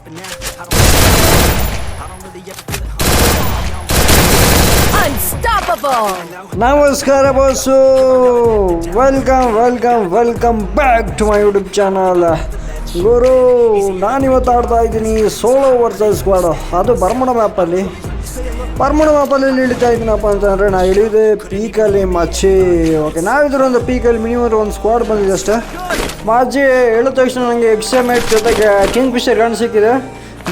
now. I made mistakes, but now I don't. I don't really ever feel at home. Unstoppable. ನಮಸ್ಕಾರ boss welcome welcome welcome back to my YouTube channel ಗುರು ನಾನಿವತ್ತು ಆಡ್ತಾ ಇದ್ದೀನಿ solo versus squad ಅದು ಬರ್ಮಣ ಮ್ಯಾಪಲ್ಲಿ ಬರ್ಮಣ ಮ್ಯಾಪಲ್ಲಿ ಇಳಿತಾ ಇದ್ದೀನಪ್ಪ ಅಂತಂದರೆ ನಾ ಇಳಿದೆ ಪೀಕಲ್ಲಿ ಮಚ್ಚಿ okay ನಾವಿದ್ರೆ ಒಂದು ಪೀಕಲ್ಲಿ minimum ಒಂದು squad ಬಂದಿದೆ ಅಷ್ಟೇ ಮಾಜಿ ಹೇಳಿದ ತಕ್ಷಣ ನನಗೆ ಎಕ್ಸಮೇಟ್ ಜೊತೆಗೆ ಕಿಂಗ್ ಫಿಶರ್ ಗನ್ ಸಿಕ್ಕಿದೆ.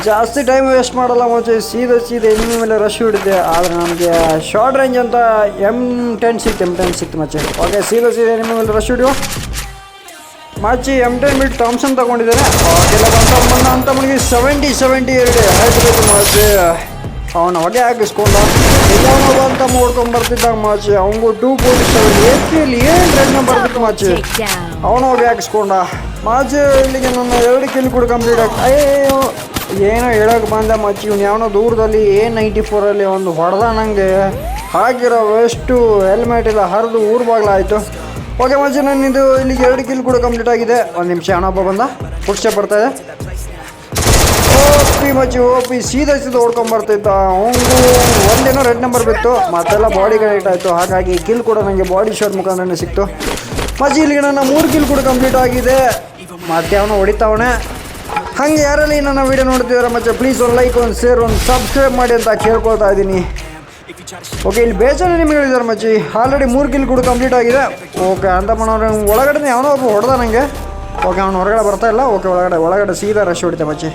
ಜಾಸ್ತಿ ಟೈಮ್ ವೇಸ್ಟ್ ಮಾಡಲ್ಲ ಮುಂಚೆ, ಸೀದಾ ಸೀದಾ ಎಂ ಮೇಲೆ ರಶ್ ಹಿಡಿದೆ. ಆದರೆ ನಮಗೆ ಶಾರ್ಟ್ ರೇಂಜ್ ಅಂತ ಎಂ ಟೆನ್ ಸಿಕ್ತು ಎಂ ಟೆನ್ ಸಿಕ್ತು ಮಚ್ಚೆ ಓಕೆ ಸೀದಾ ಸೀದಾ ಎನಿಮಿ ಮೇಲೆ ರಶ್ ಹಿಡಿಯುವ ಮಾಚಿ ಎಂ ಟೆನ್ ಬಿಟ್ಟು ಥಾಮ್ಸನ್ ತೊಗೊಂಡಿದ್ದಾರೆ. ಬಂತ ಬಂದ ಅಂತ ಮನಿಗೆ ಸೆವೆಂಟಿ ಸೆವೆಂಟಿ ಎರಡು. ಆಯ್ತು ಮಾಚಿ. ಅವನ ಹೊಗೆ ಹಾಕಿಸ್ಕೊಂಡ. ಎಲ್ಲವನ್ನೋ ಅಂತ ನೋಡ್ಕೊಂಡು ಬರ್ತಿದ್ದಾಗ ಮಾಚಿ ಅವನಿಗೂ ಟೂ ಫೋರ್ಟಿ ಸೆವೆನ್ ಎ ಏನು ರೆಡ್ ನಂಬರ್ ಬಿತ್ತು ಮಾಚಿ. ಅವನು ಹೋಗಿ ಹಾಕಿಸ್ಕೊಂಡ. ಮಾಜಿ ಇಲ್ಲಿಗೆ ನನ್ನ ಎರಡು ಕಿಲ್ ಕೂಡ ಕಂಪ್ಲೀಟ್ ಆಗಿ ಅಯ್ಯೋ, ಏನೋ ಹೇಳೋಕೆ ಬಂದ ಮಚ್ಚಿ ಇವ್ನು ಯಾವನೋ ದೂರದಲ್ಲಿ ಎ ನೈಂಟಿ ಫೋರಲ್ಲಿ ಒಂದು ಹೊಡೆದ ನನಗೆ ಹಾಕಿರೋ ವೆಸ್ಟು ಹೆಲ್ಮೆಟ್ ಎಲ್ಲ ಹರಿದು ಊರು ಬಾಗ್ಲಾಯಿತು. ಓಕೆ ಮಚ್ಚಿ ನನ್ನಿದು ಇಲ್ಲಿಗೆ ಎರಡು ಕಿಲ್ ಕೂಡ ಕಂಪ್ಲೀಟ್ ಆಗಿದೆ. ಒಂದು ನಿಮಿಷ ಹಣಪ್ಪ ಬಂದ. ಪುಟ್ಸೆ ಬರ್ತಾ ಇದೆ. ಓಪಿ ಮಚ್ಚಿ ಓಪಿ ಸೀದಾ ಸೀದಾ ಓಡ್ಕೊಂಬರ್ತಿತ್ತು ಅವನು ಒಂದೇನೋ ರೆಡ್ ನಂಬರ್ ಬಿತ್ತು. ಮತ್ತೆಲ್ಲ ಬಾಡಿ ಕನೆಕ್ಟ್ ಆಯಿತು. ಹಾಗಾಗಿ ಕಿಲ್ ಕೂಡ ನನಗೆ ಬಾಡಿ ಶಾಟ್ ಮುಖಾಂತರನೇ ಸಿಕ್ತು. ಮಚ್ಚಿ ಇಲ್ಲಿಗೆ ನನ್ನ ಮೂರು ಕಿಲ್ ಕೂಡ ಕಂಪ್ಲೀಟ್ ಆಗಿದೆ. ಮತ್ತೆ ಅವನು ಹೊಡಿತಾವಣೆ ಹಂಗೆ ಯಾರಲ್ಲಿ ನನ್ನ ವಿಡಿಯೋ ನೋಡ್ತಿದ್ದಾರೆ ಮತ್ತೆ ಪ್ಲೀಸ್ ಒಂದು ಲೈಕ್ ಒಂದು ಶೇರ್ ಒಂದು ಸಬ್ಸ್ಕ್ರೈಬ್ ಮಾಡಿ ಅಂತ ಕೇಳ್ಕೊಳ್ತಾ ಇದ್ದೀನಿ. ಓಕೆ ಇಲ್ಲಿ ಬೇಜಾರು ನಿಮಗಳಿದ್ದಾರೆ ಮಚ್ಚಿ ಆಲ್ರೆಡಿ ಮೂರು ಕಿಲ್ ಕೂಡ ಕಂಪ್ಲೀಟ್ ಆಗಿದೆ. ಓಕೆ ಅಂತ ಮಾಡೋರು ಒಳಗಡೆ ಅವನೋ ಒಬ್ಬ ಹೊಡೆದ ನನಗೆ ಓಕೆ ಅವನು ಹೊರಗಡೆ ಬರ್ತಾ ಇಲ್ಲ. ಓಕೆ ಒಳಗಡೆ ಒಳಗಡೆ ಸೀದಾ ರಶ್ ಹೊಡಿತೆ ಮಚ್ಚಿ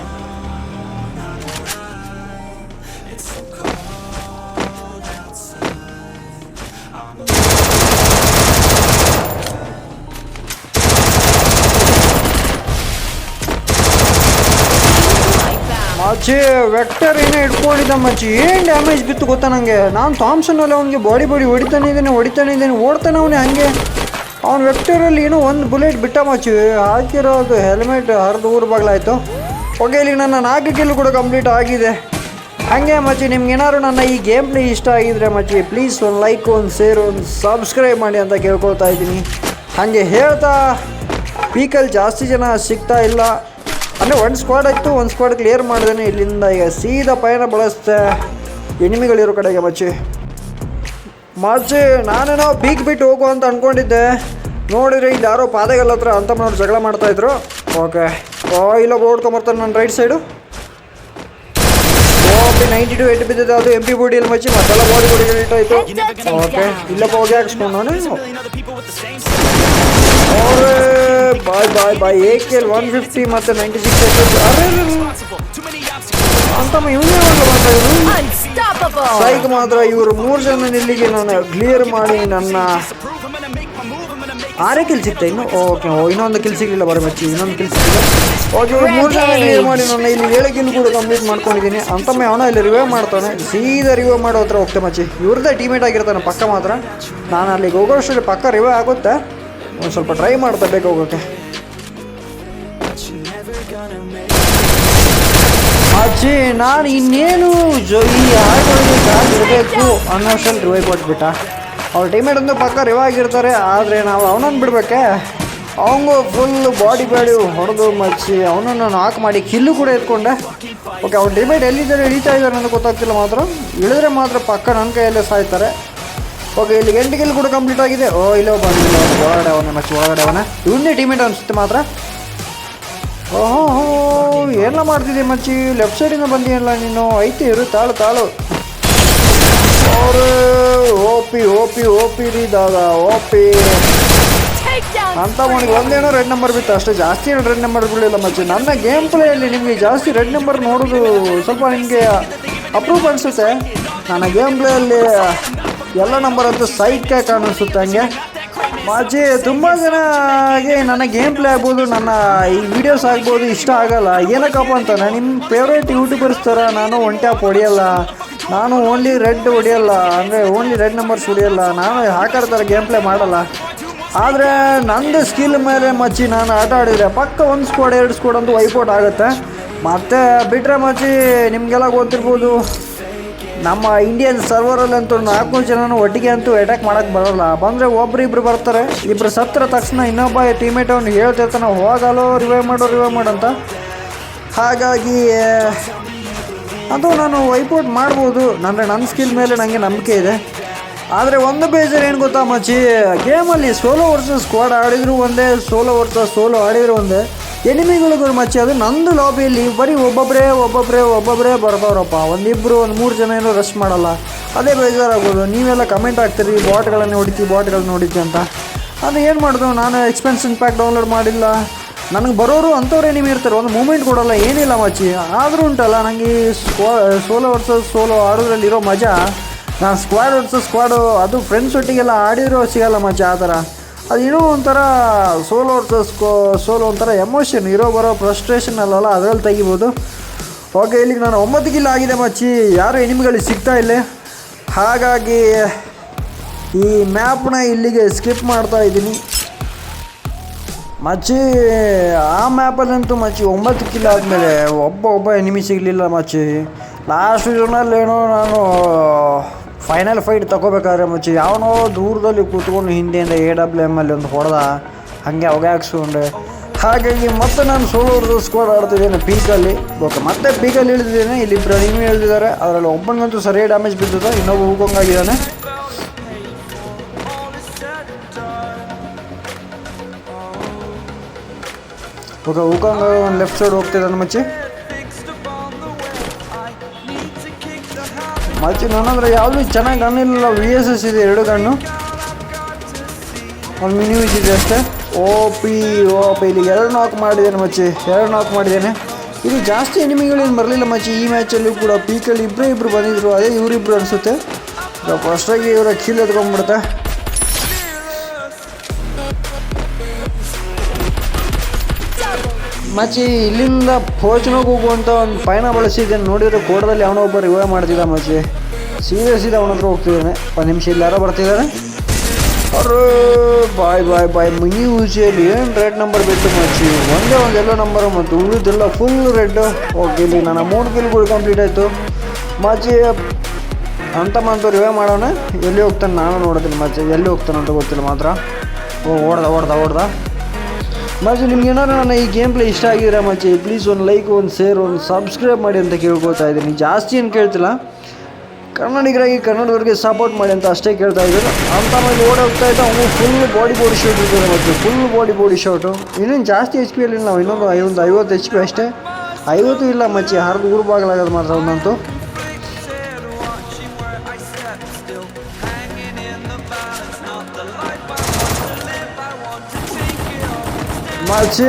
ಮಚ್ಚಿ ವೆಕ್ಟರ್ ಏನೇ ಇಟ್ಕೊಂಡಿದ್ದ ಮಚ್ಚಿ, ಏನು ಡ್ಯಾಮೇಜ್ ಬಿತ್ತು ಗೊತ್ತಾ ನನಗೆ ನಾನು ಥಾಮ್ಸನಲ್ಲಿ ಅವನಿಗೆ ಬಾಡಿ ಬಾಡಿ ಹೊಡಿತಾನೆ ಇದ್ದೇನೆ ಹೊಡಿತಾನೆ ಇದ್ದೇನೆ, ಓಡ್ತಾನೆ ಅವನೇ ಹಂಗೆ. ಅವ್ನು ವೆಕ್ಟರಲ್ಲಿ ಏನೋ ಒಂದು ಬುಲೆಟ್ ಬಿಟ್ಟ ಮಚ್ಚಿ. ಹಾಕಿರೋದು ಹೆಲ್ಮೆಟ್ ಹರಿದು ಊರು ಬಾಗ್ಲಾಯಿತು. ಓಕೆ ಇಲ್ಲಿ ನನ್ನ ನಾಲ್ಕು ಕಿಲ್ ಕೂಡ ಕಂಪ್ಲೀಟ್ ಆಗಿದೆ. ಹಾಗೆ ಮಚ್ಚಿ ನಿಮ್ಗೆ ಏನಾದ್ರು ನನ್ನ ಈ ಗೇಮ್ ಪ್ಲೇ ಇಷ್ಟ ಆಗಿದ್ರೆ ಮಚ್ಚಿ ಪ್ಲೀಸ್ ಒಂದು ಲೈಕ್ ಒಂದು ಶೇರ್ ಒಂದು ಸಬ್ಸ್ಕ್ರೈಬ್ ಮಾಡಿ ಅಂತ ಕೇಳ್ಕೊಳ್ತಾ ಇದ್ದೀನಿ. ಹಾಗೆ ಹೇಳ್ತಾ ಪೀಕಲ್ಲಿ ಜಾಸ್ತಿ ಜನ ಸಿಗ್ತಾ ಇಲ್ಲ. ಅಂದರೆ ಒಂದು ಸ್ಕ್ವಾಡ್ ಆಯಿತು ಒಂದು ಸ್ಕ್ವಾಡ್ ಕ್ಲಿಯರ್ ಮಾಡಿದ್ರೆ ಇಲ್ಲಿಂದ ಈಗ ಸೀದಾ ಪಯಣ ಬಳಸ್ತೆ ಎನಿಮಿಗಳಿರೋ ಕಡೆಗೆ ಮಚ್ಚಿ. ಮಚ್ಚಿ ನಾನೇನೋ ಪೀಕ್ ಬಿಟ್ಟು ಹೋಗು ಅಂತ ಅಂದ್ಕೊಂಡಿದ್ದೆ ನೋಡಿದ್ರೆ ಇಲ್ಲಿ ಯಾರೋ ಪಾದೆಗಲ್ಲ ಹತ್ರ ಅಂತಮ್ಮನವ್ರು ಜಗಳ ಮಾಡ್ತಾಯಿದ್ರು ಓಕೆ ಓ ಇಲ್ಲ ಓಡ್ಕೊಂಬರ್ತಾನೆ ನನ್ನ right side okay ninety two eight ಬಿದ್ದಿದೆ. ಅದು ಎಂ ಪಿ ಬೋಡಿಯಲ್ಲಿ ಮಚ್ಚಿ ಮತ್ತೆಲ್ಲ ಬಾಡಿ ಬೋಡಿ ಏಟ್ ಆಯಿತು ಓಕೆ ಇಲ್ಲಪ್ಪ ಹೋಗಿ ಹಾಕ್ಸ್ಕೊಂಡು ನಾನು. ಅವ್ರೆ boy boy boy A K L one fifty ಮತ್ತು ನೈಂಟಿ ಸಿಕ್ಸ್ ಅರೆ ಅಂತಮ್ಮ ಇವನೇ ಒಂದು ಮಾತಾಡಿದ್ರು ಸೈಕ್ ಮಾತ್ರ ಇವರು ಮೂರು ಜನ ನಿಲ್ಲಿಗೆ ನಾನು ಕ್ಲಿಯರ್ ಮಾಡಿ ನನ್ನ ಆರೇ ಕಿಲ್ ಸಿಗ್ತಾ ಇನ್ನು? ಓಕೆ ಇನ್ನೊಂದು ಕಿಲ್ ಸಿಗಲಿಲ್ಲ ಬರೋ ಬಚ್ಚಿ. ಇನ್ನೊಂದು ಕಿಲ್ ಸಿಗಲಿಲ್ಲ. ಓಕೆ ಇವರು ಮೂರು ಜನ ಕ್ಲಿಯರ್ ಮಾಡಿ ನಾನು ಇಲ್ಲಿ ಏಳು ಕಿಲ್ ಕೂಡ ಕಂಪ್ಲೀಟ್ ಮಾಡ್ಕೊಂಡಿದ್ದೀನಿ. ಅಂತಮ್ಮ ಅವನ ಇಲ್ಲಿ ರಿವೈವ್ ಮಾಡ್ತಾನೆ. ಸೀದಾ ರಿವೈವ್ ಮಾಡೋ ಹತ್ರ ಹೋಗ್ತೆ ಮಚ್ಚಿ ಇವ್ರದ್ದೇ ಟೀಮೇಟ್ ಆಗಿರ್ತಾನೆ ಪಕ್ಕ ಮಾತ್ರ. ನಾನು ಅಲ್ಲಿಗೆ ಹೋಗೋಷ್ಟರಲ್ಲಿ ಪಕ್ಕ ರಿವೈವ್ ಆಗುತ್ತೆ. ಒಂದು ಸ್ವಲ್ಪ ಟ್ರೈ ಮಾಡ್ತಾ ಬೇಕು ಹೋಗೋಕ್ಕೆ ಅಜ್ಜಿ, ನಾನು ಇನ್ನೇನು ಜೊ ಈ ಚಾರ್ಜ್ ಇರಬೇಕು ಅನ್ನೋಷ್ಟಲ್ಲಿ ರಿವೈವ್ ಕೊಟ್ಬಿಟ್ಟ. ಅವ್ರ ಟೀಮೇಟ್ ಒಂದು ಪಕ್ಕ ರಿವ್ ಆಗಿರ್ತಾರೆ, ಆದರೆ ನಾವು ಅವನನ್ನು ಬಿಡ್ಬೇಕೆ? ಅವನು ಫುಲ್ ಬಾಡಿ ಬಾಡಿ ಹೊಡೆದು ಮಚ್ಚಿ ಅವನನ್ನು ನಾಕ್ ಮಾಡಿ ಕಿಲ್ಲು ಕೂಡ ಎತ್ಕೊಂಡೆ ಓಕೆ ಅವ್ರ ಟೀಮೇಟ್ ಎಲ್ಲಿದ್ದಾರೆ ಇಳಿತಾ ಇದ್ದಾರೆ ಅನ್ನೋದು ಗೊತ್ತಾಗ್ತಿಲ್ಲ ಮಾತ್ರ. ಇಳಿದ್ರೆ ಮಾತ್ರ ಪಕ್ಕ ನನ್ನ ಕೈಯಲ್ಲೇ ಸಾಯ್ತಾರೆ. ಓಕೆ ಇಲ್ಲಿ ಎಂಟು ಗಿಲ್ ಕೂಡ ಕಂಪ್ಲೀಟ್ ಆಗಿದೆ. ಓ, ಇಲ್ಲೋ ಬಂದಿಲ್ಲ ಒಳಗಡೆ ಅವನ ಮಚ್ಚಿ ಒಳಗಡೆ ಅವನ. ಇವನ್ನೇ ಟೀಮೇಟ್ ಅನಿಸುತ್ತೆ ಮಾತ್ರ? ಓಹೋ ಎಲ್ಲ ಮಾಡ್ತಿದ್ದೆ ಮಚ್ಚಿ? ಲೆಫ್ಟ್ ಸೈಡಿಂದ ಬಂದಿಯಲ್ಲ ನೀನು? ಐತಿ, ಇರು, ತಾಳು ತಾಳು. ಅವರು, ಓಪಿ ಓಪಿ ಓಪಿ ರೀ ದಾದ, ಓಪಿ. ಅಂತ ಅವನಿಗೆ ಒಂದೇನೋ ರೆಡ್ ನಂಬರ್ ಬಿತ್ತು. ಅಷ್ಟೇ ಜಾಸ್ತಿ ಏನು ರೆಡ್ ನಂಬರ್ ಬಿಡಲಿಲ್ಲ ಮಚ್ಚಿ. ನನ್ನ ಗೇಮ್ ಪ್ಲೇಯಲ್ಲಿ ನಿಮಗೆ ಜಾಸ್ತಿ ರೆಡ್ ನಂಬರ್ ನೋಡೋದು ಸ್ವಲ್ಪ ನಿಮಗೆ ಅಪ್ರೂವ್ ಅನಿಸುತ್ತೆ. ನನ್ನ ಗೇಮ್ ಪ್ಲೇಯಲ್ಲಿ ಎಲ್ಲ ನಂಬರ್ ಅಂತೂ ಸೈಕ್ ಕಾಣಿಸುತ್ತೆ ಹಂಗೆ. ಮಾಜಿ ತುಂಬ ಜನಗೆ ನನ್ನ ಗೇಮ್ ಪ್ಲೇ ಆಗ್ಬೋದು, ನನ್ನ ಈ ವಿಡಿಯೋಸ್ ಆಗ್ಬೋದು ಇಷ್ಟ ಆಗಲ್ಲ. ಏನಕ್ಕಪ್ಪ ಅಂತಾನೆ ನಿಮ್ಮ ಫೇವ್ರೇಟ್ ಯೂಟ್ಯೂಬರ್ಸ್ ಥರ ನಾನು ಒನ್ ಟ್ಯಾಪ್ ಹೊಡೆಯಲ್ಲ, ನಾನು ಓನ್ಲಿ ರೆಡ್ ಹೊಡೆಯಲ್ಲ, ಅಂದರೆ ಓನ್ಲಿ ರೆಡ್ ನಂಬರ್ಸ್ ಹೊಡೆಯಲ್ಲ, ನಾನು ಹಾಕೋ ಥರ ಗೇಮ್ ಪ್ಲೇ ಮಾಡಲ್ಲ. ಆದರೆ ನಂದು ಸ್ಕಿಲ್ ಮೇಲೆ ಮಚ್ಚಿ ನಾನು ಆಟ ಆಡಿದರೆ ಪಕ್ಕ ಒಂದು ಸ್ಕೋಡ್ ಎರಡು ಸ್ಕೋಡ್ ಅಂತೂ ವೈಪೌಟ್ ಆಗುತ್ತೆ. ಮತ್ತು ಬಿಟ್ಟರೆ ಮಚ್ಚಿ ನಿಮಗೆಲ್ಲ ಗೊತ್ತಿರ್ಬೋದು ನಮ್ಮ ಇಂಡಿಯನ್ ಸರ್ವರಲ್ಲಂತೂ ನಾಲ್ಕು ಜನನು ಒಟ್ಟಿಗೆ ಅಂತೂ ಅಟ್ಯಾಕ್ ಮಾಡಕ್ಕೆ ಬರೋಲ್ಲ. ಬಂದರೆ ಒಬ್ರು ಇಬ್ರು ಬರ್ತಾರೆ. ಇಬ್ರು ಸತ್ರ ತಕ್ಷಣ ಇನ್ನೊಬ್ಬ ಟೀಮೇಟ್ ಅವ್ನು ಹೇಳ್ತಿರ್ತಾನೆ ಹೋಗಲ್ಲೋ ರಿವೈವ್ ಮಾಡೋ ರಿವೈವ್ ಮಾಡಂತ ಹಾಗಾಗಿ ಅದು ನಾನು ವೈಪೌಟ್ ಮಾಡ್ಬೋದು. ಅಂದರೆ ನನ್ನ ಸ್ಕಿಲ್ ಮೇಲೆ ನನಗೆ ನಂಬಿಕೆ ಇದೆ. ಆದರೆ ಒಂದು ಬೇಜಾರು ಏನು ಗೊತ್ತಾ ಮಚ್ಚಿ ಗೇಮಲ್ಲಿ ಸೋಲೋ ವರ್ಸಸ್ ಸ್ಕ್ವಾಡ್ ಆಡಿದ್ರು ಒಂದೇ ಸೋಲೋ ವರ್ಸಸ್ ಸೋಲೋ ಆಡಿದ್ರು ಒಂದೇ. ಎನಿಮಿಗಳಿಗೂ ಮಚ್ಚಿ, ಅದು ನಂದು ಲಾಬಿಯಲ್ಲಿ ಬರೀ ಒಬ್ಬೊಬ್ಬರೇ ಒಬ್ಬೊಬ್ಬರೇ ಒಬ್ಬೊಬ್ಬರೇ ಬರ್ತಾವ್ರಪ್ಪ ಒಂದಿಬ್ಬರು ಒಂದು ಮೂರು ಜನ ಏನೋ ರಶ್ ಮಾಡಲ್ಲ. ಅದೇ ಬೇಜಾರಾಗ್ಬೋದು ನೀವೆಲ್ಲ ಕಮೆಂಟ್ ಹಾಕ್ತೀರಿ ಬಾಟ್ಗಳನ್ನು ಹೊಡಿತೀವಿ ಬಾಟ್ಗಳನ್ನ ಹೊಡಿತೀವಿ ಅಂತ. ಅದು ಏನು ಮಾಡೋದು? ನಾನು ಎಕ್ಸ್ಪೆನ್ಸ್ ಪ್ಯಾಕ್ ಡೌನ್ಲೋಡ್ ಮಾಡಿಲ್ಲ. ನನಗೆ ಬರೋರು ಅಂಥವ್ರು ಏನಿಮಿ ಇರ್ತಾರೆ. ಒಂದು ಮೂಮೆಂಟ್ ಕೊಡಲ್ಲ. ಏನಿಲ್ಲ ಮಚ್ಚಿ. ಆದರೂ ಉಂಟಲ್ಲ ನನಗೆ ಈ ಸ್ಕ್ವಾ ಸೋಲೋ ವರ್ಸಸ್ ಸೋಲೋ ಆಡೋದ್ರಲ್ಲಿರೋ ಮಜಾ. ನಾನು ಸ್ಕ್ವಾಡ್ ವರ್ಸಸ್ ಸ್ಕ್ವಾಡು ಅದು ಫ್ರೆಂಡ್ಸ್ ಒಟ್ಟಿಗೆಲ್ಲ ಆಡಿರೋ ಸಿಗಲ್ಲ ಮಚ್ಚಿ, ಆ ಥರ. ಅದು ಏನೋ ಒಂಥರ ಸೋಲೋ ವರ್ಸಸ್ ಸ್ಕೋ ಸೋಲೋ ಒಂಥರ ಎಮೋಷನ್ ಇರೋ ಬರೋ ಫ್ರಸ್ಟ್ರೇಷನ್ ಅಲ್ಲಲ್ಲ ಅದರಲ್ಲಿ ತೆಗಿಬೋದು. ಓಕೆ ಇಲ್ಲಿಗೆ ನಾನು ಒಂಬತ್ತು ಕಿಲ್ಲ ಆಗಿದೆ ಮಚ್ಚಿ ಯಾರು ಎನಿಮಿಗಳಿಗೆ ಸಿಗ್ತಾ ಇಲ್ಲ. ಹಾಗಾಗಿ ಈ ಮ್ಯಾಪ್ನ ಇಲ್ಲಿಗೆ ಸ್ಕಿಪ್ ಮಾಡ್ತಾ ಇದ್ದೀನಿ. ಮಚ್ಚಿ ಆ ಮ್ಯಾಪಲ್ಲಂತೂ ಮಚ್ಚಿ ಒಂಬತ್ತು ಕಿಲ್ಲ ಆದಮೇಲೆ ಒಬ್ಬ ಒಬ್ಬ ಎನಿಮಿ ಸಿಗಲಿಲ್ಲ ಮಚ್ಚಿ ಲಾಸ್ಟ್ ಜೋನಲ್ಲಿ ನಾನು ಫೈನಲ್ ಫೈಟ್ ತಗೋಬೇಕಾದ್ರೆ ಮುಂಚೆ ಯಾವನೋ ದೂರದಲ್ಲಿ ಕೂತ್ಕೊಂಡು ಹಿಂದೆಯಿಂದ ಎ ಡಬ್ಲ್ಯೂ ಎಂ ಅಲ್ಲಿ ಒಂದು ಹೊಡೆದ, ಹಾಗೆ ಹಾಕ್ಸ್ಕೊಂಡೆ ಹಾಗಾಗಿ ಮತ್ತೆ ನಾನು ಸೋಲೋ ಸ್ಕೋರ್ ಆಡ್ತಿದ್ದೇನೆ ಪೀಕಲ್ಲಿ. ಓಕೆ, ಮತ್ತೆ ಪೀಕಲ್ಲಿ ಇಳಿದಿದ್ದೇನೆ ಇಲ್ಲಿ ಇಬ್ಬರು ಎನಿಮಿ ಇಳಿದಿದ್ದಾರೆ. ಅದರಲ್ಲಿ ಒಬ್ಬನಿಗಂತೂ ಸರಿಯಾಗಿ ಡ್ಯಾಮೇಜ್ ಬಿದ್ದಿದೆ, ಇನ್ನೊಬ್ಬ ಹೂಕೊಂಗಾಗಿದ್ದಾನೆ ಓಕೆ ಹೋಗಂಗ ಒಂದು ಲೆಫ್ಟ್ ಸೈಡ್ ಹೋಗ್ತಿದ್ದಾನೆ ಮಚ್ಚಿ. ನನ್ನ ಹತ್ರ ಯಾವುದೂ ಚೆನ್ನಾಗಿ ಗನ್ ಇಲ್ಲ ವಿ ಎಸ್ ಎಸ್ ಇದೆ ಎರಡು ಗಣ್ಣು. ಒಂದು ಮಿನಿ ಯೂಸ್ ಇದೆ ಅಷ್ಟೇ. ಓ ಪಿ ಓ ಪಿ ಇಲ್ಲಿ ಎರಡು ನಾಕ್ ಮಾಡಿದ್ದೇನೆ ಮಚ್ಚಿ, ಎರಡು ನಾಕ್ ಮಾಡಿದ್ದೇನೆ. ಇದು ಜಾಸ್ತಿ ಎನಿಮಿಗಳೇನು ಬರಲಿಲ್ಲ ಮಚ್ಚಿ, ಈ ಮ್ಯಾಚಲ್ಲೂ ಕೂಡ. ಪೀಕಲ್ಲಿ ಇಬ್ಬರೇ ಇಬ್ಬರು ಬಂದಿದ್ರು, ಅದೇ ಇವರಿಬ್ರು ಅನಿಸುತ್ತೆ. ಫಸ್ಟಾಗಿ ಇವರ ಕೀಲ್ ಎತ್ಕೊಂಡ್ಬಿಡುತ್ತೆ. ಮಚ್ಚಿ ಇಲ್ಲಿಂದ ಫೋಚನೋಗಿ ಹೋಗುವಂಥ ಒಂದು ಪಯಣ ಬಳಸಿದ್ದೇನೆ. ನೋಡಿದ್ರೆ ಕೋಟದಲ್ಲಿ ಅವನೋ ಒಬ್ಬ ರಿವೈವ್ ಮಾಡ್ತಿದ್ದ ಮಚ್ಚಿ ಸೀರಿಯಸ್ ಇದೆ ಅವನ ಹತ್ರ ಹೋಗ್ತಿದ್ದಾನೆ. ಒಂದು ನಿಮಿಷ ಇಲ್ಲಿ ಯಾರೋ ಬರ್ತಿದ್ದಾರೆ. ಅವರು ಬಾಯ್ ಬಾಯ್ ಬಾಯ್. ಮಿನಿ ಯೂಸಿಯಲ್ಲಿ ಏನು ರೆಡ್ ನಂಬರ್ ಬಿಟ್ಟು ಮಚ್ಚಿ ಒಂದೇ ಒಂದು ಎಲ್ಲೋ ನಂಬರ್ ಮತ್ತು ಉಳಿದೆಲ್ಲ ಫುಲ್ ರೆಡ್ ಓಕೆ, ಇಲ್ಲಿ ನನ್ನ ಮೂರು ಕಿಲ್ಗಳು ಕಂಪ್ಲೀಟ್ ಆಯಿತು. ಮಚ್ಚಿ ಅಂತ ಮಂತು ರಿವೈವ್ ಮಾಡೋಣ. ಎಲ್ಲಿ ಹೋಗ್ತಾನೆ ನಾನು ನೋಡೋದಿಲ್ಲ ಮಚ್ಚಿ ಎಲ್ಲಿ ಹೋಗ್ತಾನೆ ಅಂತ ಗೊತ್ತಿಲ್ಲ ಮಾತ್ರ. ಓ, ಓಡ್ದ ಓಡ್ದ ಓಡ್ದ. ಮಚ್ಚಿ ನಿಮ್ಗೆ ಏನಾದ್ರು ನನ್ನ ಈ ಗೇಮ್ ಪ್ಲೇ ಇಷ್ಟ ಆಗಿದ್ರೆ ಮಚ್ಚಿ ಪ್ಲೀಸ್ ಒಂದು ಲೈಕ್ ಒಂದು ಶೇರ್ ಒಂದು ಸಬ್ಸ್ಕ್ರೈಬ್ ಮಾಡಿ ಅಂತ ಕೇಳ್ಕೊತಾ ಇದ್ದೀನಿ. ಜಾಸ್ತಿ ಏನು ಕೇಳ್ತಿಲ್ಲ. ಕನ್ನಡಿಗರಾಗಿ ಕನ್ನಡವರಿಗೆ ಸಪೋರ್ಟ್ ಮಾಡಿ ಅಂತ ಅಷ್ಟೇ ಕೇಳ್ತಾ ಇದ್ದಾರೆ ಅಂತ ಮೇಲೆ ಓಡೋಗ್ತಾ ಇದ್ದ, ಅವನು ಫುಲ್ ಬಾಡಿ ಬಾಡಿ ಶೂಟ್ ಇರ್ತದೆ ಮತ್ತು ಫುಲ್ ಬಾಡಿ ಬಾಡಿ ಶೂಟು ಇನ್ನೇನು ಜಾಸ್ತಿ ಎಚ್ ಪಿ ಅಲ್ಲಿ ನಾವು ಇನ್ನೊಂದು ಐವತ್ತು ಐವತ್ತು ಎಚ್ ಪಿ ಅಷ್ಟೇ. ಐವತ್ತು ಇಲ್ಲ ಮಚ್ಚಿ ಹರಿದು ಊರು ಬಾಗಲಾಗೋದು ಮಾತ್ರ ಒಂದಂತೂ. ಮಚ್ಚಿ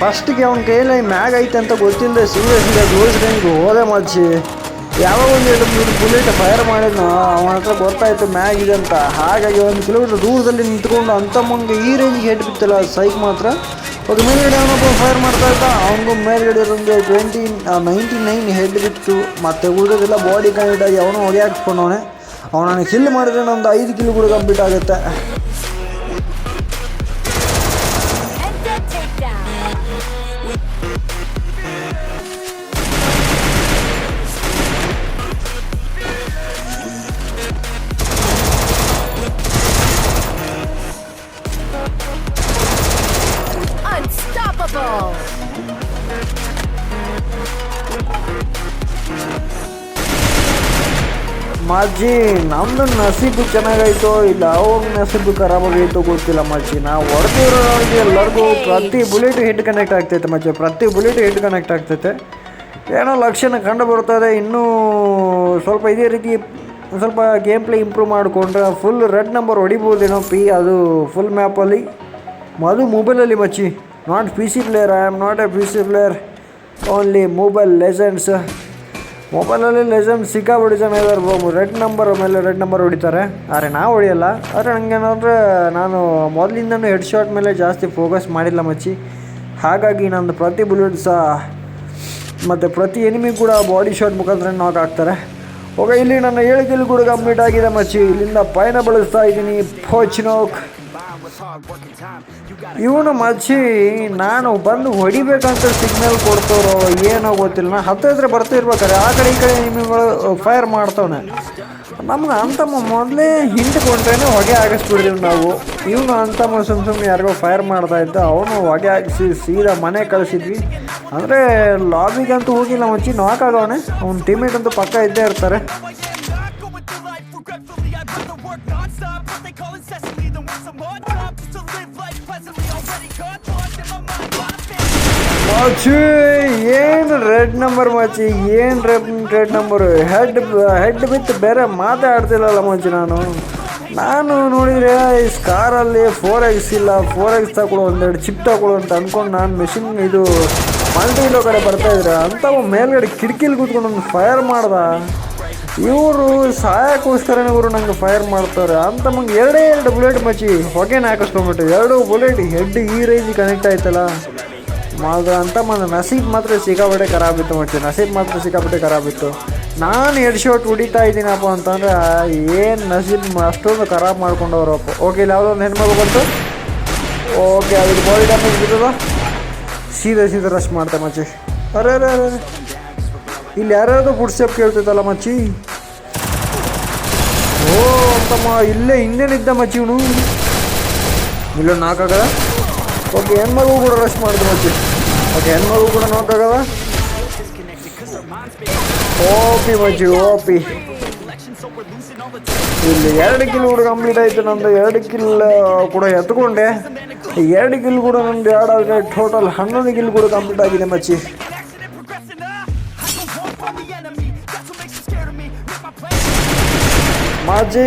ಫಸ್ಟಿಗೆ ಅವನ ಕೈಯಲ್ಲಿ ಮ್ಯಾಗ್ ಐತೆ ಅಂತ ಗೊತ್ತಿಲ್ಲದೆ ಸೀರಿಯಸ್ಲಿ ಕ್ಲೋಸ್ ರೇಂಜ್ ಹೋದೆ ಮಚ್ಚಿ ಯಾವಾಗ ಒಂದು ಎರಡು ಮೂರು ಬುಲೆಟ್ ಫೈರ್ ಮಾಡಿದ್ನೋ, ಅವನ ಹತ್ರ ಗೊತ್ತಾಯ್ತು ಮ್ಯಾಗ್ ಇದೆ ಅಂತ. ಹಾಗಾಗಿ ಒಂದು ಕಿಲೋಮೀಟರ್ ದೂರದಲ್ಲಿ ನಿಂತ್ಕೊಂಡು ಅಂತ ಮುಂಗೆ ಈ ರೇಂಜಿಗೆ ಹೆಡ್ ಬಿತ್ತಲ್ಲ ಸೈಕ್ ಮಾತ್ರ. ಒಂದು ಮೇಲ್ಗಡೆ ಅವನೊಬ್ಬ ಫೈರ್ ಮಾಡ್ತಾ ಇದ್ದ, ಅವನಿಗೂ ಮೇಲ್ಗಡೆ ಒಂದು ಟ್ವೆಂಟಿ ನೈಂಟಿ ನೈನ್ ಹೆಡ್ ಬಿತ್ತು. ಮತ್ತು ಉಳಿದೋದೆಲ್ಲ ಬಾಡಿ ಕನೆಕ್ಟ್ ಆಗಿ ಅವನು ಹೊಗೆ ಹಾಕ್ಸ್ಕೊಂಡವನೇ ಅವನನ್ನು ಕಿಲ್ ಮಾಡಿದ್ರೆ ಒಂದು ಐದು ಕಿಲ್ಗಳು ಕಂಪ್ಲೀಟ್ ಆಗುತ್ತೆ. ಮಾಜಿ, ನಮ್ದು ನಸೀಬು ಚೆನ್ನಾಗಾಯ್ತು ಇಲ್ಲ ಅವ್ರ ನಸೀಬು ಖರಾಬಾಗೈತೋ ಗೊತ್ತಿಲ್ಲ ಮಾಜಿ. ನಾವು ಹೊಡೆದಿರೋರಿಗೆ ಎಲ್ಲರಿಗೂ ಪ್ರತಿ ಬುಲೆಟ್ ಹಿಟ್ ಕನೆಕ್ಟ್ ಆಗ್ತೈತೆ ಮಾಜಿ. ಪ್ರತಿ ಬುಲೆಟ್ ಹಿಟ್ ಕನೆಕ್ಟ್ ಆಗ್ತೈತೆ. ಏನೋ ಲಕ್ಷಣ ಕಂಡು ಬರ್ತದೆ ಇನ್ನೂ ಸ್ವಲ್ಪ ಇದೇ ರೀತಿ ಸ್ವಲ್ಪ ಗೇಮ್ ಪ್ಲೇ ಇಂಪ್ರೂವ್ ಮಾಡಿಕೊಂಡ್ರೆ ಫುಲ್ ರೆಡ್ ನಂಬರ್ ಹೊಡಿಬೋದೇನೋ ಪಿ ಅದು ಫುಲ್ ಮ್ಯಾಪಲ್ಲಿ ಅದು ಮೊಬೈಲಲ್ಲಿ ಮಚ್ಚಿ not P C player I am not a P C player only mobile legends ಮೊಬೈಲಲ್ಲಿ ಲೆಜೆಂಡ್ ಸಿಕ್ಕಾಬಿಡಿ ಜನ ಇದ್ದಾರೆ ಬ್ರೋ ರೆಡ್ ನಂಬರ್ ಮೇಲೆ ರೆಡ್ ನಂಬರ್ ಹೊಡಿತಾರೆ. ಆದರೆ ನಾವು ಹೊಡಿಯಲ್ಲ. ಆದರೆ ನನಗೇನಂದರೆ ನಾನು ಮೊದಲಿಂದನೂ ಹೆಡ್ ಶಾಟ್ ಮೇಲೆ ಜಾಸ್ತಿ ಫೋಕಸ್ ಮಾಡಿಲ್ಲ ಮಚ್ಚಿ. ಹಾಗಾಗಿ ನಂದು ಪ್ರತಿ ಬುಲೆಟ್ ಸಹ ಮತ್ತು ಪ್ರತಿ ಎನಿಮಿ ಕೂಡ ಬಾಡಿ ಶಾಟ್ ಮುಖಾಂತರ ನಾಕ್ ಆಗ್ತಾರೆ. ಓಕೆ ಇಲ್ಲಿ ನನ್ನ ಏಳು ಏಳಿಗೆಯಲ್ಲಿ ಕೂಡ ಕಂಪ್ಲೀಟ್ ಆಗಿದೆ ಮಚ್ಚಿ. ಇಲ್ಲಿಂದ ಪಯಣ ಬಳಸ್ತಾ ಇದ್ದೀನಿ. ಫೋಚ್ನೋಕ್ ಇವನು ಮಚ್ಚಿ ನಾನು ಬಂದು ಹೊಡಿಬೇಕಂತ ಸಿಗ್ನಲ್ ಕೊಡ್ತವ್ರು ಏನೋ ಗೊತ್ತಿಲ್ಲ. ನಾ ಹತ್ತಿದ್ರೆ ಬರ್ತಿರ್ಬೇಕಾರೆ ಆ ಕಡೆ ಈ ಕಡೆ ನಿಮಗಳು ಫೈರ್ ಮಾಡ್ತವನೆ. ನಮ್ಗೆ ಅಂತಮ್ಮ ಮೊದಲೇ ಹಿಂಡ್ಕೊಂಡ್ರೇನೆ ಹೊಗೆ ಹಾಕಿಸ್ಬಿಡ್ತೀವಿ ನಾವು. ಇವನು ಅಂತಮ್ಮ ಸುಮ್ ಸುಮ್ಮನೆ ಯಾರಿಗೋ ಫೈರ್ ಮಾಡ್ತಾ ಇದ್ದ, ಅವನು ಹೊಗೆ ಹಾಕಿಸಿ ಸೀದಾ ಮನೆ ಕಳಿಸಿದ್ವಿ. ಅಂದರೆ ಲಾಬಿಗಂತೂ ಹೋಗಿಲ್ಲ ಮಚ್ಚಿ ನಾಕ್ ಆಗವನೆ. ಅವ್ನ ಟೀಮೇಟ್ ಅಂತೂ ಪಕ್ಕ ಇದ್ದೇ ಇರ್ತಾರೆ. ಏನು ರೆಡ್ ನಂಬರ್ ಮಚ್ಚಿ ಏನು red red number head head ಬಿತ್ತು ಬೇರೆ ಮಾತಾಡ್ತಿಲ್ಲಲ್ಲ ಮಚ್ಚಿ ನಾನು. ನಾನು ನೋಡಿದರೆ ಈ ಕಾರಲ್ಲಿ ಫೋರ್ ಎಕ್ಸ್ ಇಲ್ಲ ಫೋರ್ ಎಕ್ಸ್ ತಗೊಳ್ಳೋ ಒಂದೆರಡು ಚಿಪ್ ತಗೊಳ್ಳೋ ಅಂತ ಅಂದ್ಕೊಂಡು ನಾನು ಮೆಷಿನ್ ಇದು ಮಲ್ಟಿವಿಲೋ ಕಡೆ ಬರ್ತಾ ಇದ್ರೆ ಅಂತ ಮೇಲ್ಗಡೆ ಕಿಟಕಿಲಿ ಕೂತ್ಕೊಂಡು ಒಂದು ಫೈರ್ ಮಾಡ್ದ. ಇವರು ಸಹಾಯಕ್ಕೋಸ್ಕರನೇ ಇವರು ನಂಗೆ ಫೈರ್ ಮಾಡ್ತಾರೆ ಅಂತ ಮಂಗೆ ಎರಡೇ ಎರಡು ಬುಲೆಟ್ ಮಚ್ಚಿ ಹೊಗೆನ ಹಾಕಿಸ್ಕೊಂಬಿಟ್ಟು ಎರಡು ಬುಲೆಟ್ ಹೆಡ್ ಈ ರೇಂಜ್ ಕನೆಕ್ಟ್ ಆಯ್ತಲ್ಲ. ಮಾದ ಅಂತ ಮನ ನಸೀಬ್ ಮಾತ್ರ ಸಿಕ್ಕಾಪಟ್ಟೆ ಖರಾಬ್ ಇತ್ತು ಮತ್ತೆ ನಸೀಬ್ ಮಾತ್ರ ಸಿಕ್ಕಾಪಟ್ಟೆ ಖರಾಬಿತ್ತು ನಾನು ಎರಡು ಶಾಟ್ ಹೊಡಿತಾ ಇದ್ದೀನಪ್ಪ ಅಂತಂದ್ರೆ, ಏನು ನಸೀಬ್ ಅಷ್ಟೊಂದು ಖರಾಬ್ ಮಾಡ್ಕೊಂಡವ್ರಪ್ಪ ಓಕೆ ಇಲ್ಲಿ ಯಾವುದೋ ಒಂದು ಹೆಣ್ಮಗು ಬಂತು. ಓಕೆ ಅದಕ್ಕೆ ಬಾಡಿ ಡ್ಯಾಮೇಜ್ ಬಿದ್ದದ? ಸೀದಾ ಸೀದಾ ರಶ್ ಮಾಡ್ತೆ ಮಚ್ಚಿ. ಅರೆ ಅರೆ ಅರೆ. ಇಲ್ಲಿ ಯಾರ್ಯಾರು ಫುಡ್ ಕೇಳ್ತಿದ್ದಲ್ಲ ಮಚ್ಚಿ. ಓ ಅಂತಮ್ಮ ಇಲ್ಲೇ ಇನ್ನೇನಿದ್ದ ಮಚ್ಚಿ ಇವನು? ಇಲ್ಲ ನಾಲ್ಕಾಗದ ಓಕೆ ಹೆಣ್ಮಗು ಕೂಡ ರಶ್ ಮಾಡಿದ್ರು ಮತ್ತೆ. ಓಕೆ ಹೆಣ್ಮಗು ಕೂಡ ನೋಕಾಗದ ಓಪಿ ಮಜ್ಜಿ, ಓಪಿ. ಇಲ್ಲಿ ಎರಡು ಕಿಲ್ ಕೂಡ ಕಂಪ್ಲೀಟ್ ಆಯಿತು. ನಂದು ಎರಡು ಕಿಲ್ ಕೂಡ ಎತ್ಕೊಂಡೆ. ಎರಡು ಕಿಲ್ ಕೂಡ ನಂದು ಎರಡು ಟೋಟಲ್ ಹನ್ನೊಂದು ಕಿಲ್ ಕೂಡ ಕಂಪ್ಲೀಟ್ ಆಗಿದೆ ಮಚ್ಚಿ ಮಾಜಿ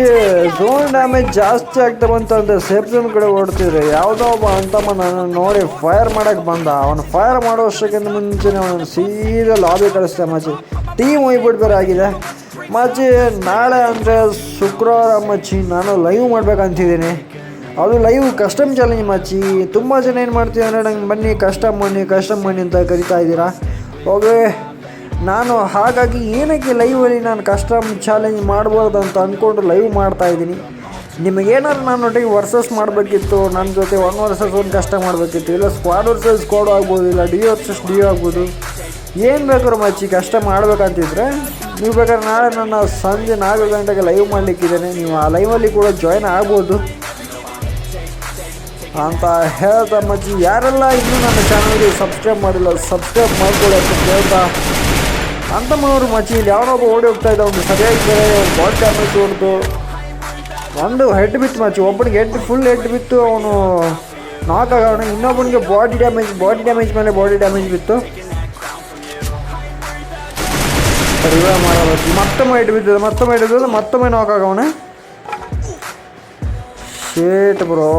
ಝೋನ್ ಡ್ಯಾಮೇಜ್ ಜಾಸ್ತಿ ಆಗ್ತಾ ಬಂತು ಅಂತ ಸೇಫ್ ಕಡೆ ಓಡ್ತಿದ್ರೆ ಯಾವುದೋ ಒಬ್ಬ ಅಂತಮ್ಮ ನನ್ನನ್ನು ನೋಡಿ ಫೈರ್ ಮಾಡೋಕ್ಕೆ ಬಂದ. ಅವನು ಫೈರ್ ಮಾಡೋ ವರ್ಷಕ್ಕಿಂತ ಮುಂಚೆನೇ ಅವನು ಸೀದಾ ಲಾಬಿ ಕಳಿಸ್ತೆ ಮಾಜಿ. ಟೀಮ್ ಹೋಗ್ಬಿಟ್ಟು ಬೇರೆ ಆಗಿದೆ. ಮಾಜಿ ನಾಳೆ ಅಂದರೆ ಶುಕ್ರವಾರ ಮಚ್ಚಿ ನಾನು ಲೈವ್ ಮಾಡ್ಬೇಕಂತಿದ್ದೀನಿ. ಅದು ಲೈವ್ ಕಸ್ಟಮ್ ಚಾಲೆಂಜ್ ಮಚ್ಚಿ ತುಂಬ ಜನ ಏನು ಮಾಡ್ತೀವಿ ಅಂದರೆ ನಂಗೆ ಬನ್ನಿ ಕಸ್ಟಮ್ ಬನ್ನಿ ಕಸ್ಟಮ್ ಬನ್ನಿ ಅಂತ ಕರಿತಾ ಇದ್ದೀರಾ. ಓಕೆ ನಾನು ಹಾಗಾಗಿ ಏನಕ್ಕೆ ಲೈವಲ್ಲಿ ನಾನು ಕಸ್ಟಮ್ ಚಾಲೆಂಜ್ ಮಾಡ್ಬೋದು ಅಂತ ಅಂದ್ಕೊಂಡು ಲೈವ್ ಮಾಡ್ತಾ ಇದ್ದೀನಿ. ನಿಮಗೇನಾದ್ರು ನಾನು ಒಟ್ಟಿಗೆ ವರ್ಸಸ್ ಮಾಡಬೇಕಿತ್ತು ನನ್ನ ಜೊತೆ ಒನ್ ವರ್ಸಸ್ ಒಂದು ಕಷ್ಟ ಮಾಡಬೇಕಿತ್ತು, ಇಲ್ಲ ಸ್ಕ್ವಾಡ್ ವರ್ಸಸ್ ಸ್ಕ್ವಾಡ್ ಆಗ್ಬೋದು, ಇಲ್ಲ ಡಿ ವರ್ಸಸ್ ಡಿ ಆಗ್ಬೋದು, ಏನು ಬೇಕಾದ್ರೂ ಮಚ್ಚಿ ಕಷ್ಟ ಮಾಡಬೇಕಂತಿದ್ರೆ, ನೀವು ಬೇಕಾದ್ರೆ ನಾಳೆ ನನ್ನ ಸಂಜೆ ನಾಲ್ಕು ಗಂಟೆಗೆ ಲೈವ್ ಮಾಡಲಿಕ್ಕಿದ್ದೇನೆ ನೀವು ಆ ಲೈವಲ್ಲಿ ಕೂಡ ಜಾಯ್ನ್ ಆಗ್ಬೋದು. ಅಂತ ಹೇಳ್ತಾ ಮಚ್ಚಿ ಯಾರೆಲ್ಲ ಇನ್ನೂ ನನ್ನ ಚಾನಲ್ಗೆ ಸಬ್ಸ್ಕ್ರೈಬ್ ಮಾಡಿಲ್ಲ ಸಬ್ಸ್ಕ್ರೈಬ್ ಮಾಡ್ಕೊಳ್ಳಿ ಅಂತ ಕೇಳ್ತಾ ಅಂತ ಮನೋರು ಮಚ್ಚಿ ಇಲ್ಲಿ ಯಾವನೊಬ್ಬ ಓಡಿ ಹೋಗ್ತಾ ಇದ್ದ ಒಂದು ಸರಿಯಾಗಿ ಬಾಡಿ ಡ್ಯಾಮೇಜ್ ಹೊಡೆದು ಒಂದು ಹೆಡ್ ಬಿತ್ತು ಮಚ್ಚಿ ಒಬ್ಬನಿಗೆ ಹೆಡ್ ಫುಲ್ ಹೆಡ್ ಬಿತ್ತು, ಅವನು ನಾಕ್ ಆಗೋಣ ಇನ್ನೊಬ್ಬನಿಗೆ ಬಾಡಿ ಡ್ಯಾಮೇಜ್ ಬಾಡಿ ಡ್ಯಾಮೇಜ್ ಮೇಲೆ ಬಾಡಿ ಡ್ಯಾಮೇಜ್ ಬಿತ್ತು. ರಿವೈವ್ ಮಾಡಬೇಕು ಮತ್ತೊಮ್ಮೆ ಹೆಡ್ ಬಿದ್ದದ ಮತ್ತೊಮ್ಮೆ ಹೆಡ್ ಬಿದ್ದದ ಮತ್ತೊಮ್ಮೆ ನಾಕ್ ಆಗೋಣ ಶೇಟ್ ಬ್ರೋ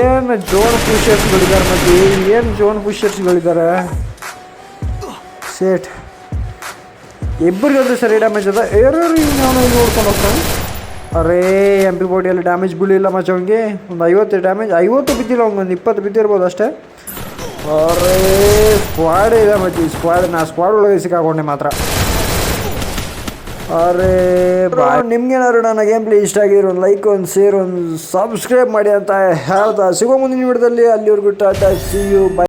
ಏನು ಜೋನ್ ಪುಷರ್ಸ್ಗಳಿದ್ದಾರೆ ಮತ್ತೆ ಏನು ಜೋನ್ ಪುಷರ್ಸ್ಗಳಿದ್ದಾರೆ ಶೇಟ್ ಇಬ್ಬರಿಗಂತೂ ಸರಿ ಡ್ಯಾಮೇಜ್ ಅದ. ಏರೋ ನಾನು ನೋಡ್ಕೊಂಡು ಹೋಗ್ತಾನೆ ಅರೇ ಎಂ ಪಿ ಬಾಡಿಯಲ್ಲಿ ಡ್ಯಾಮೇಜ್ ಬೀಳಿಲ್ಲ ಮಚ್ಚ ಅವ್ನಿಗೆ. ಒಂದು ಐವತ್ತು ಡ್ಯಾಮೇಜ್ ಐವತ್ತು ಬಿದ್ದಿಲ್ಲ ಅವ್ನಿಗೆ, ಒಂದು ಇಪ್ಪತ್ತು ಬಿದ್ದಿರ್ಬೋದು ಅಷ್ಟೇ. ಅರೇ ಸ್ಕ್ವಾಡ್ ಇದೆ ಮಚ್ಚಿ ಸ್ಕ್ವಾಡ್ ನಾ ಸ್ಕ್ವಾಡ್ ಒಳಗೆ ಸಿಕ್ಕಾಕೊಂಡೆ ಮಾತ್ರ. ಅರೇ ನಿಮ್ಗೇನಾದ್ರು ನನ್ನ ಗೇಮ್ ಪ್ಲೇ ಇಷ್ಟ ಆಗಿರೋ ಒಂದು ಲೈಕ್ ಒಂದು ಶೇರ್ ಒಂದು ಸಬ್ಸ್ಕ್ರೈಬ್ ಮಾಡಿ ಅಂತ ಹೇಳ್ತಾ. ಸಿಗೋ ಮುಂದಿನ ವಿಡಿಯೋದಲ್ಲಿ ಅಲ್ಲಿವರೆಗೂ, ಟಾಟಾ ಸಿ ಯು ಬೈ